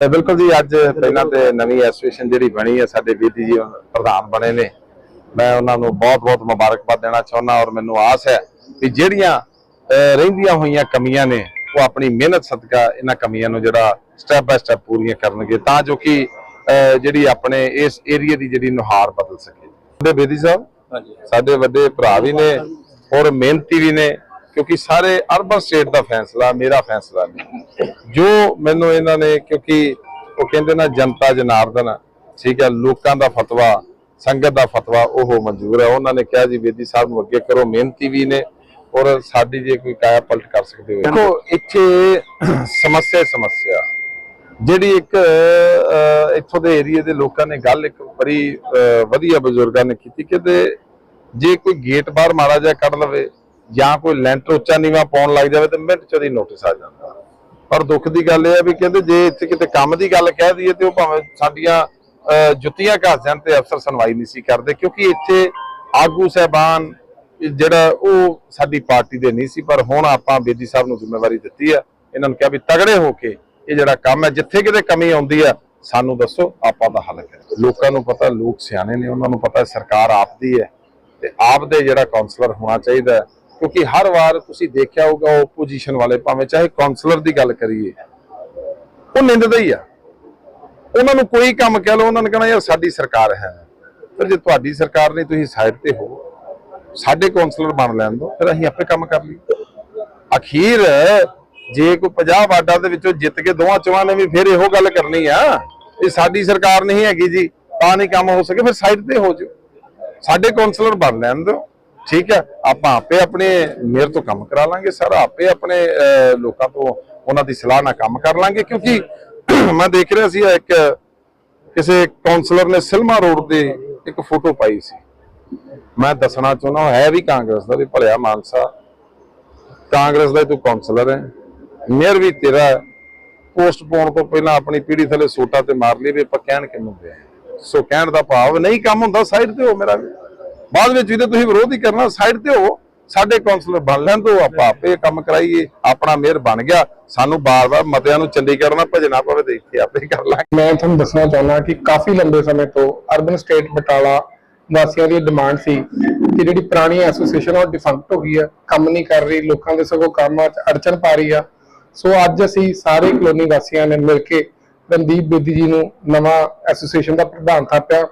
ਤੇ ਬਿਲਕੁਲ ਜੀ ਅੱਜ ਪਹਿਲਾਂ ਤੇ ਨਵੀਂ ਐਸੋਸੀਏਸ਼ਨ ਜਿਹੜੀ ਬਣੀ ਹੈ ਸਾਡੇ ਬੀਤੀ ਜੀ ਪ੍ਰਧਾਨ ਬਣੇ ਨੇ। ਮੈਂ ਉਹਨਾਂ ਨੂੰ ਬਹੁਤ-ਬਹੁਤ ਮੁਬਾਰਕਬਾਦ ਦੇਣਾ ਚਾਹੁੰਦਾ ਔਰ ਮੈਨੂੰ ਆਸ ਹੈ ਕਿ ਜਿਹੜੀਆਂ ਰਹਿੰਦੀਆਂ ਹੋਈਆਂ ਕਮੀਆਂ ਨੇ ਉਹ ਆਪਣੀ ਮਿਹਨਤ ਸਦਕਾ ਇਹਨਾਂ ਕਮੀਆਂ ਨੂੰ ਜਿਹੜਾ ਸਟੈਪ ਬਾय ਸਟੈਪ ਪੂਰੀਆਂ ਕਰਨਗੇ ਤਾਂ ਜੋ ਕਿ ਜਿਹੜੀ ਆਪਣੇ ਇਸ ਏਰੀਆ ਦੀ ਜਿਹੜੀ ਨੁਹਾਰ ਬਦਲ ਸਕੇ। ਸਾਡੇ ਬੇਦੀ ਸਾਹਿਬ ਸਾਡੇ ਵੱਡੇ ਭਰਾ ਵੀ ਨੇ ਔਰ ਮਿਹਨਤੀ ਵੀ ਨੇ। ਕਿਉਂਕਿ ਸਾਰੇ ਅਰਬਨ ਸਟੇਟ ਦਾ ਫੈਸਲਾ, ਮੇਰਾ ਫੈਸਲਾ ਨਹੀਂ। ਜੋ ਮੈਨੂੰ ਇਹਨਾਂ ਨੇ, ਕਿਉਂਕਿ ਉਹ ਕਹਿੰਦੇ ਨਾ, ਜਨਤਾ ਜਨਾਰਦਨ, ਠੀਕ ਹੈ, ਲੋਕਾਂ ਦਾ ਫਤਵਾ, ਸੰਗਤ ਦਾ ਫਤਵਾ, ਉਹ ਮਨਜ਼ੂਰ ਹੈ। ਉਹਨਾਂ ਨੇ ਕਿਹਾ ਜੀ, ਬੇਦੀ ਸਾਹਿਬ ਨੂੰ ਅੱਗੇ ਕਰੋ, ਮਿਹਨਤੀ ਵੀ ਨੇ, ਔਰ ਸਾਡੀ ਜੇ ਕੋਈ ਕਾਇਆ ਪਲਟ ਕਰ ਸਕਦੇ ਹੋ ਦੇਖੋ, ਇੱਥੇ ਸਮੱਸਿਆ ਸਮੱਸਿਆ। ਜਿਹੜੀ ਇੱਕ ਇੱਥੋਂ ਦੇ ਏਰੀਆ ਦੇ ਲੋਕਾਂ ਨੇ ਗੱਲ ਇੱਕ ਬੜੀ ਵਧੀਆ ਬਜ਼ੁਰਗਾਂ ਨੇ ਕੀਤੀ ਕਿ ਜੇ ਕੋਈ ਗੇਟ ਬਾਹਰ ਮਾੜਾ ਜਿਹਾ ਕੱਢ ਲਵੇ ਜਾਂ ਕੋਈ ਲੈਂਟਰ ਉੱਚਾ ਨੀਵਾ ਪਾਉਣ ਲੱਗ ਜਾਵੇ ਤੇ ਮਿੰਟ ਚ ਉਹਦੀ ਨੋਟਿਸ ਆ ਜਾਂਦਾ। ਪਰ ਦੁੱਖ ਦੀ ਗੱਲ ਇਹ ਹੈ ਵੀ ਕਹਿੰਦੇ ਜੇ ਇੱਥੇ ਕਿਤੇ ਕੰਮ ਦੀ ਗੱਲ ਕਹਿ ਦਈਏ ਤੇ ਉਹ ਭਾਵੇਂ ਸਾਡੀਆਂ ਜੁੱਤੀਆਂ ਘਸ ਜਾਣ ਤੇ ਅਫਸਰ ਸੁਣਵਾਈ ਨਹੀਂ ਸੀ ਕਰਦੇ, ਕਿਉਂਕਿ ਇੱਥੇ ਆਗੂ ਸਹਿਬਾਨ ਜਿਹੜਾ ਉਹ ਸਾਡੀ ਪਾਰਟੀ ਦੇ ਨਹੀਂ ਸੀ, ਪਰ ਹੁਣ ਆਪਾਂ ਬੇਦੀ ਸਾਹਿਬ ਨੂੰ ਜ਼ਿੰਮੇਵਾਰੀ ਦਿੱਤੀ ਆ, ਇਹਨਾਂ ਨੂੰ ਕਿਹਾ ਵੀ ਤਗੜੇ ਹੋ ਕੇ ਇਹ ਜਿਹੜਾ ਕੰਮ ਹੈ, ਜਿੱਥੇ ਕਿਤੇ ਕਮੀ ਆਉਂਦੀ ਆ, ਸਾਨੂੰ ਦੱਸੋ, ਆਪਾਂ ਦਾ ਹੱਲ ਕਰਾਂਗੇ। ਲੋਕਾਂ ਨੂੰ ਪਤਾ, ਲੋਕ ਸਿਆਣੇ ਨੇ, ਉਹਨਾਂ ਨੂੰ ਪਤਾ ਸਰਕਾਰ ਆਪ ਦੀ ਹੈ ਤੇ ਆਪ ਦੇ ਜਿਹੜਾ ਕਾਉਂਸਲਰ ਹੋਣਾ ਚਾਹੀਦਾ ਕਿਉਂਕਿ ਹਰ ਵਾਰ ਤੁਸੀਂ ਦੇਖਿਆ ਹੋਊਗਾ ਆਪੋਜੀਸ਼ਨ ਵਾਲੇ, ਭਾਵੇਂ ਚਾਹੇ ਕਾਉਂਸਲਰ ਦੀ ਗੱਲ ਕਰੀਏ, ਉਹ ਨਿੰਦਦਾ ਹੀ ਆ। ਉਹਨਾਂ ਨੂੰ ਕੋਈ ਕੰਮ ਕਹਿ ਲਓ, ਉਹਨਾਂ ਨੇ ਕਹਿਣਾ, ਯਾਰ, ਸਾਡੀ ਸਰਕਾਰ ਹੈ। ਪਰ ਜੇ ਤੁਹਾਡੀ ਸਰਕਾਰ ਨਹੀਂ, ਤੁਸੀਂ ਸਾਈਡ ਤੇ ਹੋ। ਸਾਡੇ ਕਾਉਂਸਲਰ ਬਣ ਲੈਣ ਦਿਓ, ਫਿਰ ਅਸੀਂ ਆਪੇ ਕੰਮ ਕਰ ਲਈਏ। ਅਖੀਰ, ਜੇ ਕੋਈ 50 ਵਾਰਡਾਂ ਦੇ ਵਿੱਚੋਂ ਜਿੱਤ ਕੇ ਦੋਵਾਂ ਚੋਹਾਂ ਨੇ ਵੀ ਫਿਰ ਇਹੋ ਗੱਲ ਕਰਨੀ ਆ ਇਹ ਸਾਡੀ ਸਰਕਾਰ ਨਹੀਂ ਹੈਗੀ ਜੀ, ਤਾਂ ਨਹੀਂ ਕੰਮ ਹੋ ਸਕੇ, ਫਿਰ ਸਾਈਡ ਤੇ ਹੋ ਜਾਓ। ਸਾਡੇ ਕਾਉਂਸਲਰ ਬਣ ਲੈਣ ਦਿਓ। ਠੀਕ ਹੈ, ਆਪਾਂ ਆਪੇ ਆਪਣੇ ਮੇਅਰ ਤੋਂ ਕੰਮ ਕਰਾ ਲਾਂਗੇ ਸਾਰਾ, ਆਪੇ ਆਪਣੇ ਲੋਕਾਂ ਤੋਂ ਉਹਨਾਂ ਦੀ ਸਲਾਹ ਨਾਲ ਕੰਮ ਕਰ ਲਾਂਗੇ, ਕਿਉਂਕਿ ਮੈਂ ਦੇਖ ਰਿਹਾ ਸੀ ਇੱਕ ਕਿਸੇ ਕਾਉਂਸਲਰ ਨੇ ਸਿਲਮਾ ਰੋਡ ਤੇ ਇੱਕ ਫੋਟੋ ਪਾਈ ਸੀ। ਮੈਂ ਦੱਸਣਾ ਚਾਹੁੰਦਾ ਹੈ ਵੀ ਕਾਂਗਰਸ ਦਾ ਵੀ ਭਲਿਆ ਮਾਨਸਾ। ਕਾਂਗਰਸ ਦਾ ਤੂੰ ਕਾਉਂਸਲਰ ਹੈ। ਮੇਅਰ ਵੀ ਤੇਰਾ ਪੋਸਟ ਪਾਉਣ ਤੋਂ ਪਹਿਲਾਂ ਆਪਣੀ ਪੀੜੀ ਥੱਲੇ ਸੋਟਾ ਤੇ ਮਾਰ ਲਈ ਵੀ ਆਪਾਂ ਕਹਿਣ ਕਿੰਨੂੰ ਪਿਆ ਸੋ ਕਹਿਣ ਦਾ ਭਾਵ ਨਹੀਂ ਕੰਮ ਹੁੰਦਾ ਸਾਈਡ ਤੇ ਹੋ ਮੇਰਾ ਵੀ। ਬਾਅਦ ਵਿੱਚ ਵੀ ਤੁਸੀਂ ਵਿਰੋਧ ਹੀ ਕਰਨਾ ਸਾਈਡ ਤੇ ਹੋ, ਸਾਡੇ ਕਾਉਂਸਲਰ ਬਣ ਲੈਣ ਤੋਂ ਆਪਾਂ ਆਪੇ ਕੰਮ ਕਰਾਈਏ, ਆਪਣਾ ਮੇਅਰ ਬਣ ਗਿਆ, ਸਾਨੂੰ ਬਾਰ-ਬਾਰ ਮਤਿਆਂ ਨੂੰ ਚੰਡੀਗੜ੍ਹ ਨਾਲ ਭਜਣਾ ਪਵੇ ਤੇ ਇੱਥੇ ਆਪੇ ਕਰ ਲਾਂਗੇ। ਮੈਂ ਤੁਹਾਨੂੰ ਦੱਸਣਾ ਚਾਹੁੰਦਾ ਕਿ ਕਾਫੀ ਲੰਬੇ ਸਮੇਂ ਤੋਂ ਅਰਬਨ ਸਟੇਟ ਬਟਾਲਾ ਵਾਸੀਆਂ ਦੀ ਡਿਮਾਂਡ ਸੀ ਕਿ ਜਿਹੜੀ ਪੁਰਾਣੀ ਐਸੋਸੀਏਸ਼ਨ ਉਹ ਡਿਫੰਕਟ ਹੋ ਗਈ ਹੈ ਕੰਮ ਨਹੀਂ ਕਰ ਰਹੀ, ਲੋਕਾਂ ਦੇ ਸਗੋਂ ਕੰਮਾਂ 'ਚ ਅੜਚਨ ਪਾ ਰਹੀ ਆ। ਸੋ ਅੱਜ ਅਸੀਂ ਸਾਰੇ ਕਲੋਨੀ ਵਾਸੀਆਂ ਨੇ ਮਿਲ ਕੇ ਰਣਦੀਪ ਬੇਦੀ ਜੀ ਨੂੰ ਨਵਾਂ ਐਸੋਸੀਏਸ਼ਨ ਦਾ ਪ੍ਰਧਾਨ ਥਾਪਿਆ।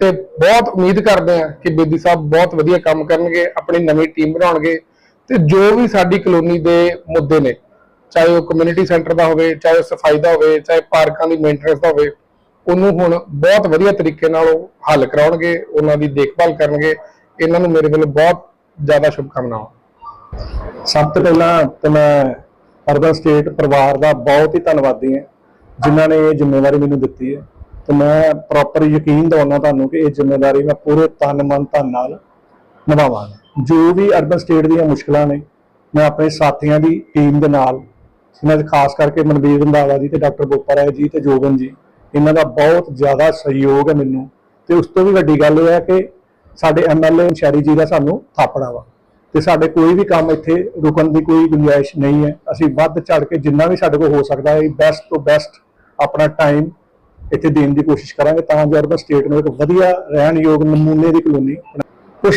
ਤੇ ਬਹੁਤ ਉਮੀਦ ਕਰਦੇ ਹਾਂ ਕਿ ਬੇਦੀ ਸਾਹਿਬ ਬਹੁਤ ਵਧੀਆ ਕੰਮ ਕਰਨਗੇ, ਆਪਣੀ ਨਵੀਂ ਟੀਮ ਬਣਾਉਣਗੇ ਤੇ ਜੋ ਵੀ ਸਾਡੀ ਕਲੋਨੀ ਦੇ ਮੁੱਦੇ ਨੇ, ਚਾਹੇ ਉਹ ਕਮਿਊਨਿਟੀ ਸੈਂਟਰ ਦਾ ਹੋਵੇ, ਚਾਹੇ ਉਹ ਸਫ਼ਾਈ ਦਾ ਹੋਵੇ, ਚਾਹੇ ਪਾਰਕਾਂ ਦੀ ਮੇਨਟੇਨੈਂਸ ਦਾ ਹੋਵੇ, ਉਹਨੂੰ ਹੁਣ ਬਹੁਤ ਵਧੀਆ ਤਰੀਕੇ ਨਾਲ ਉਹ ਹੱਲ ਕਰਾਉਣਗੇ, ਉਹਨਾਂ ਦੀ ਦੇਖਭਾਲ ਕਰਨਗੇ। ਇਹਨਾਂ ਨੂੰ ਮੇਰੇ ਵੱਲੋਂ ਬਹੁਤ ਜ਼ਿਆਦਾ ਸ਼ੁਭਕਾਮਨਾਵਾਂ। ਸਭ ਤੋਂ ਪਹਿਲਾਂ ਤਾਂ ਮੈਂ ਅਰਬਨ ਸਟੇਟ ਪਰਿਵਾਰ ਦਾ ਬਹੁਤ ਹੀ ਧੰਨਵਾਦੀ ਹਾਂ, ਜਿਨ੍ਹਾਂ ਨੇ ਇਹ ਜ਼ਿੰਮੇਵਾਰੀ ਮੈਨੂੰ ਦਿੱਤੀ ਹੈ। ਤੇ ਮੈਂ ਪ੍ਰੋਪਰ ਯਕੀਨ ਦਿਵਾਉਣਾ ਤੁਹਾਨੂੰ ਕਿ ਇਹ ਜ਼ਿੰਮੇਵਾਰੀ ਮੈਂ ਪੂਰੇ ਤਨ ਮਨ ਧਨ ਨਾਲ ਨਿਭਾਵਾਂਗਾ। ਜੋ ਵੀ ਅਰਬਨ ਸਟੇਟ ਦੀਆਂ ਮੁਸ਼ਕਲਾਂ ਨੇ, ਮੈਂ ਆਪਣੇ ਸਾਥੀਆਂ ਦੀ ਟੀਮ ਦੇ ਨਾਲ, ਮੈਂ ਖਾਸ ਕਰਕੇ ਮਨਵੀਰ ਰੰਧਾਵਾ ਜੀ ਤੇ ਡਾਕਟਰ ਬੋਪਾ ਰਾਏ ਜੀ ਤੇ ਜੋਗਨ ਜੀ, ਇਹਨਾਂ ਦਾ ਬਹੁਤ ਜ਼ਿਆਦਾ ਸਹਿਯੋਗ ਹੈ ਮੈਨੂੰ। ਤੇ ਉਸ ਤੋਂ ਵੀ ਵੱਡੀ ਗੱਲ ਇਹ ਹੈ ਕਿ ਸਾਡੇ ਐਮਐਲਏ ਸ਼ੈਰੀ ਜੀ ਦਾ ਸਾਨੂੰ ਥਾਪੜਾ ਵਾ। ਤੇ ਸਾਡੇ ਕੋਈ ਵੀ ਕੰਮ ਇੱਥੇ ਰੁਕਣ ਦੀ ਕੋਈ ਗੁੰਜਾਇਸ਼ ਨਹੀਂ ਹੈ। ਅਸੀਂ ਵੱਧ ਚੜ ਕੇ ਜਿੰਨਾ ਵੀ ਸਾਡੇ ਕੋਲ ਹੋ ਸਕਦਾ ਹੈ ਬੈਸਟ ਤੋਂ ਬੈਸਟ ਆਪਣਾ ਟਾਈਮ ਇੱਥੇ ਦੇਣ ਦੀ ਕੋਸ਼ਿਸ਼ ਕਰਾਂਗੇ ਤਾਂ ਜੋ ਅਰਬਨ ਸਟੇਟ ਨੂੰ ਇੱਕ ਵਧੀਆ ਰਹਿਣ ਯੋਗ ਨਮੂਨੇ ਦੀ ਕਲੋਨੀ ਕੁਝ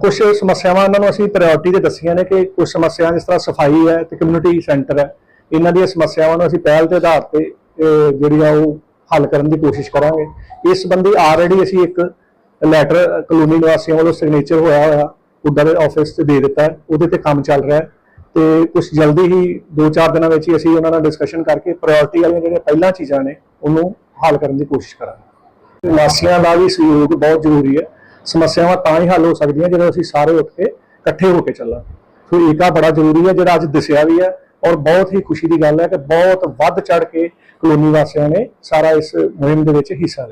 ਕੁਝ ਸਮੱਸਿਆਵਾਂ ਇਹਨਾਂ ਨੂੰ ਅਸੀਂ ਪ੍ਰਾਇੋਰਟੀ ਤੇ ਦੱਸੀਆਂ ਨੇ ਕਿ ਕੁਝ ਸਮੱਸਿਆਵਾਂ ਜਿਸ ਤਰ੍ਹਾਂ ਸਫ਼ਾਈ ਹੈ ਤੇ ਕਮਿਊਨਿਟੀ ਸੈਂਟਰ ਹੈ ਇਹਨਾਂ ਦੀਆਂ ਸਮੱਸਿਆਵਾਂ ਨੂੰ ਅਸੀਂ ਪਹਿਲ ਦੇ ਆਧਾਰ ਤੇ ਅਹ, ਜਿਹੜੀ ਆ ਉਹ ਹੱਲ ਕਰਨ ਦੀ ਕੋਸ਼ਿਸ਼ ਕਰਾਂਗੇ। ਇਸ ਸੰਬੰਧੀ ਆਲਰੇਡੀ ਅਸੀਂ ਇੱਕ ਲੈਟਰ ਕਲੋਨੀ ਨਿਵਾਸੀਆਂ ਵੱਲੋਂ ਸਿਗਨੇਚਰ ਹੋਇਆ ਹੋਇਆ ਉੱਡਾ ਦੇ ਆਫਿਸ ਤੇ ਦੇ ਦਿੱਤਾ ਉਹਦੇ ਤੇ ਕੰਮ ਚੱਲ ਰਿਹਾ ਹੈ। ਤੇ ਕੁਝ ਜਲਦੀ ਹੀ 2-4 ਦਿਨਾਂ ਵਿੱਚ ਹੀ ਅਸੀਂ ਉਹਨਾਂ ਨਾਲ ਡਿਸਕਸ਼ਨ ਕਰਕੇ ਪ੍ਰਾਇੋਰਟੀ ਵਾਲੀਆਂ ਜਿਹੜੀਆਂ ਪਹਿਲਾਂ ਚੀਜ਼ਾਂ ਨੇ ਉਹਨੂੰ ਹੱਲ ਕਰਨ ਦੀ ਕੋਸ਼ਿਸ਼ ਕਰਾਂਗੇ। ਨਿਵਾਸੀਆਂ ਦਾ ਵੀ ਸਹਿਯੋਗ ਬਹੁਤ ਜ਼ਰੂਰੀ ਹੈ। ਸਮੱਸਿਆਵਾਂ ਤਾਂ ਹੀ ਹੱਲ ਹੋ ਸਕਦੀਆਂ ਜਦੋਂ ਅਸੀਂ ਸਾਰੇ ਉੱਠ ਕੇ ਇਕੱਠੇ ਹੋ ਕੇ ਚੱਲਾਂਗੇ। ਸੋ ਏਕਾ ਬੜਾ ਜ਼ਰੂਰੀ ਹੈ, ਜਿਹੜਾ ਅੱਜ ਦਿਸਿਆ ਵੀ ਹੈ ਔਰ ਬਹੁਤ ਹੀ ਖੁਸ਼ੀ ਦੀ ਗੱਲ ਹੈ ਕਿ ਬਹੁਤ ਵੱਧ ਚੜ ਕੇ ਕਲੋਨੀ ਵਾਸੀਆਂ ਨੇ ਸਾਰਾ ਇਸ ਮੁਹਿੰਮ ਦੇ ਵਿੱਚ ਹਿੱਸਾ ਲਿਆ।